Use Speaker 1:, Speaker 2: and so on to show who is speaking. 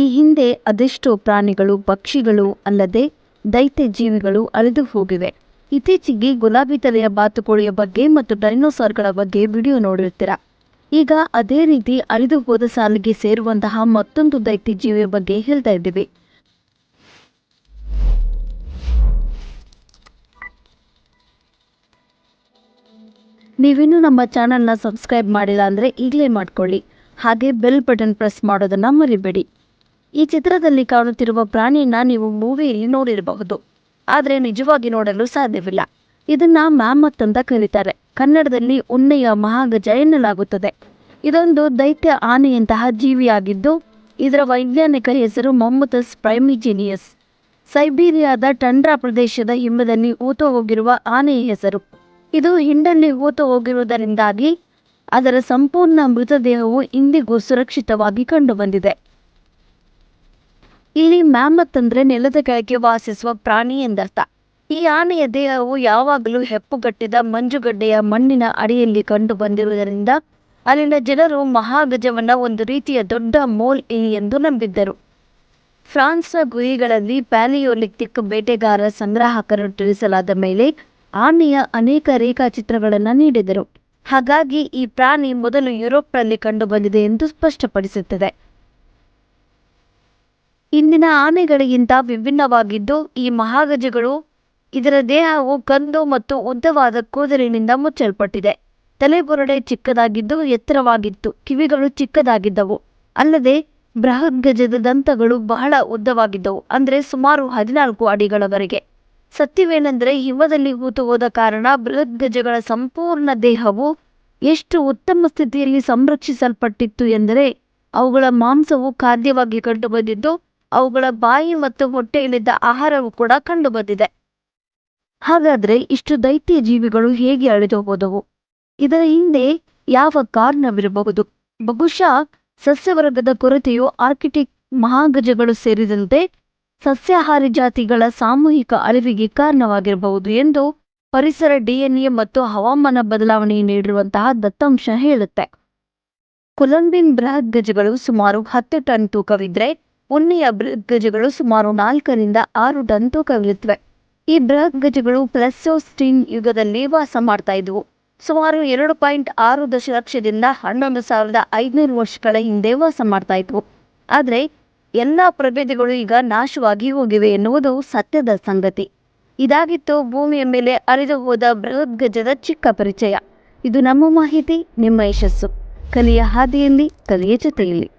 Speaker 1: ಈ ಹಿಂದೆ ಅದೆಷ್ಟೋ ಪ್ರಾಣಿಗಳು, ಪಕ್ಷಿಗಳು ಅಲ್ಲದೆ ದೈತ್ಯ ಜೀವಿಗಳು ಅಳಿದು ಹೋಗಿವೆ. ಇತ್ತೀಚೆಗೆ ಗುಲಾಬಿ ತಲೆಯ ಬಾತುಕೋಳಿಯ ಬಗ್ಗೆ ಮತ್ತು ಡೈನೋಸಾರ್ಗಳ ಬಗ್ಗೆ ವಿಡಿಯೋ ನೋಡಿರ್ತೀರ? ಈಗ ಅದೇ ರೀತಿ ಅಳಿದು ಹೋದ ಸಾಲಿಗೆ ಸೇರುವಂತಹ ಮತ್ತೊಂದು ದೈತ್ಯ ಜೀವಿಯ ಬಗ್ಗೆ ಹೇಳ್ತಾ ಇದ್ದೀವಿ. ನೀವಿನ್ನು ನಮ್ಮ ಚಾನಲ್ನ ಸಬ್ಸ್ಕ್ರೈಬ್ ಮಾಡಿಲ್ಲ ಅಂದರೆ ಈಗಲೇ ಮಾಡ್ಕೊಳ್ಳಿ. ಹಾಗೆ ಬೆಲ್ ಬಟನ್ ಪ್ರೆಸ್ ಮಾಡೋದನ್ನು ಮರಿಬೇಡಿ. ಈ ಚಿತ್ರದಲ್ಲಿ ಕಾಣುತ್ತಿರುವ ಪ್ರಾಣಿಯನ್ನ ನೀವು ಮೂವಿಯಲ್ಲಿ ನೋಡಿರಬಹುದು. ಆದರೆ ನಿಜವಾಗಿ ನೋಡಲು ಸಾಧ್ಯವಿಲ್ಲ. ಇದನ್ನ ಮ್ಯಾಮತ್ ಅಂತ ಕರೀತಾರೆ. ಕನ್ನಡದಲ್ಲಿ ಉಣ್ಣೆಯ ಮಹಾಗಜ ಎನ್ನಲಾಗುತ್ತದೆ. ಇದೊಂದು ದೈತ್ಯ ಆನೆಯಂತಹ ಜೀವಿಯಾಗಿದ್ದು, ಇದರ ವೈಜ್ಞಾನಿಕ ಹೆಸರು ಮೊಮ್ಮತಸ್ ಪ್ರೈಮಿಜಿನಿಯಸ್. ಸೈಬೀರಿಯಾದ ಟಂಡ್ರಾ ಪ್ರದೇಶದ ಹಿಮದಲ್ಲಿ ಊತ ಹೋಗಿರುವ ಆನೆಯ ಹೆಸರು. ಇದು ಹಿಂಡಲ್ಲಿ ಊತ ಹೋಗಿರುವುದರಿಂದಾಗಿ ಅದರ ಸಂಪೂರ್ಣ ಮೃತದೇಹವು ಇಂದಿಗೂ ಸುರಕ್ಷಿತವಾಗಿ ಕಂಡುಬಂದಿದೆ. ಇಲ್ಲಿ ಮ್ಯಾಮತ್ ಅಂದ್ರೆ ನೆಲದ ಕೆಳಗೆ ವಾಸಿಸುವ ಪ್ರಾಣಿ ಎಂದರ್ಥ. ಈ ಆನೆಯ ದೇಹವು ಯಾವಾಗಲೂ ಹೆಪ್ಪುಗಟ್ಟಿದ ಮಂಜುಗಡ್ಡೆಯ ಮಣ್ಣಿನ ಅಡಿಯಲ್ಲಿ ಕಂಡು ಬಂದಿರುವುದರಿಂದ ಅಲ್ಲಿನ ಜನರು ಮಹಾಗಜವನ್ನ ಒಂದು ರೀತಿಯ ದೊಡ್ಡ ಮೋಲ್ ಇಲಿ ಎಂದು ನಂಬಿದ್ದರು. ಫ್ರಾನ್ಸ್ನ ಗುಹೆಗಳಲ್ಲಿ ಪ್ಯಾಲಿಯೋಲಿಕ್ಟಿಕ್ ಬೇಟೆಗಾರ ಸಂಗ್ರಾಹಕರು ತಿಳಿಸಲಾದ ಮೇಲೆ ಆನೆಯ ಅನೇಕ ರೇಖಾಚಿತ್ರಗಳನ್ನು ನೀಡಿದರು. ಹಾಗಾಗಿ ಈ ಪ್ರಾಣಿ ಮೊದಲು ಯುರೋಪ್ನಲ್ಲಿ ಕಂಡುಬಂದಿದೆ ಎಂದು ಸ್ಪಷ್ಟಪಡಿಸುತ್ತದೆ. ಇಂದಿನ ಆನೆಗಳಿಗಿಂತ ವಿಭಿನ್ನವಾಗಿದ್ದು, ಈ ಮಹಾಗಜಗಳು ಇದರ ದೇಹವು ಕಂದು ಮತ್ತು ಉದ್ದವಾದ ಕೂದಲಿನಿಂದ ಮುಚ್ಚಲ್ಪಟ್ಟಿದೆ. ತಲೆಬುರಡೆ ಚಿಕ್ಕದಾಗಿದ್ದು, ಎತ್ತರವಾಗಿತ್ತು. ಕಿವಿಗಳು ಚಿಕ್ಕದಾಗಿದ್ದವು. ಅಲ್ಲದೆ, ಬೃಹದ್ಗಜದ ದಂತಗಳು ಬಹಳ ಉದ್ದವಾಗಿದ್ದವು, ಅಂದರೆ ಸುಮಾರು ಹದಿನಾಲ್ಕು ಅಡಿಗಳವರೆಗೆ. ಸತ್ಯವೇನೆಂದರೆ, ಹಿಮದಲ್ಲಿ ಹೂತು ಹೋದ ಕಾರಣ ಬೃಹದ್ಗಜಗಳ ಸಂಪೂರ್ಣ ದೇಹವು ಎಷ್ಟು ಉತ್ತಮ ಸ್ಥಿತಿಯಲ್ಲಿ ಸಂರಕ್ಷಿಸಲ್ಪಟ್ಟಿತ್ತು ಎಂದರೆ, ಅವುಗಳ ಮಾಂಸವು ಖಾದ್ಯವಾಗಿ ಕಂಡುಬಂದಿದ್ದು ಅವುಗಳ ಬಾಯಿ ಮತ್ತು ಹೊಟ್ಟೆಯಲ್ಲಿದ್ದ ಆಹಾರವು ಕೂಡ ಕಂಡುಬಂದಿದೆ. ಹಾಗಾದ್ರೆ ಇಷ್ಟು ದೈತ್ಯ ಜೀವಿಗಳು ಹೇಗೆ ಅಳಿದು ಹೋದವು? ಇದರ ಹಿಂದೆ ಯಾವ ಕಾರಣವಿರಬಹುದು? ಬಹುಶಃ ಸಸ್ಯವರ್ಗದ ಕೊರತೆಯು ಆರ್ಕಿಟಿಕ್ ಮಹಾಗಜಗಳು ಸೇರಿದಂತೆ ಸಸ್ಯಾಹಾರಿ ಜಾತಿಗಳ ಸಾಮೂಹಿಕ ಅಳಿವಿಗೆ ಕಾರಣವಾಗಿರಬಹುದು ಎಂದು ಪರಿಸರ ಡಿಎನ್ಎ ಮತ್ತು ಹವಾಮಾನ ಬದಲಾವಣೆ ನೀಡಿರುವಂತಹ ದತ್ತಾಂಶ ಹೇಳುತ್ತೆ. ಕೊಲಂಬಿನ್ ಬೃಹತ್ ಗಜಗಳು ಸುಮಾರು ಹತ್ತು ಟನ್ ತೂಕವಿದ್ರೆ ಉಣ್ಣೆಯ ಬೃಹತ್ ಗಜಗಳು ಸುಮಾರು ನಾಲ್ಕರಿಂದ ಆರು ಟನ್ ತೂಕವಿರುತ್ತವೆ. ಈ ಬೃಹತ್ ಗಜಗಳು ಪ್ಲಸ್ಟೀನ್ ಯುಗದಲ್ಲಿ ವಾಸ ಮಾಡ್ತಾ ಇದ್ವು. ಸುಮಾರು ಎರಡು ಪಾಯಿಂಟ್ ಆರು ದಶಲಕ್ಷದಿಂದ ಹನ್ನೊಂದು ಸಾವಿರದ ಐದುನೂರು ವರ್ಷಗಳ ಹಿಂದೆ ವಾಸ ಮಾಡ್ತಾ ಇದ್ವು. ಆದರೆ ಎಲ್ಲ ಪ್ರಭೇದಗಳು ಈಗ ನಾಶವಾಗಿ ಹೋಗಿವೆ ಎನ್ನುವುದು ಸತ್ಯದ ಸಂಗತಿ. ಇದಾಗಿತ್ತು ಭೂಮಿಯ ಮೇಲೆ ಅರಿದು ಹೋದ ಬೃಹತ್ ಗಜದ ಚಿಕ್ಕ ಪರಿಚಯ. ಇದು ನಮ್ಮ ಮಾಹಿತಿ, ನಿಮ್ಮ ಯಶಸ್ಸು. ಕಲಿಯ ಹಾದಿಯಲ್ಲಿ, ಕಲಿಯ ಜೊತೆಯಲ್ಲಿ.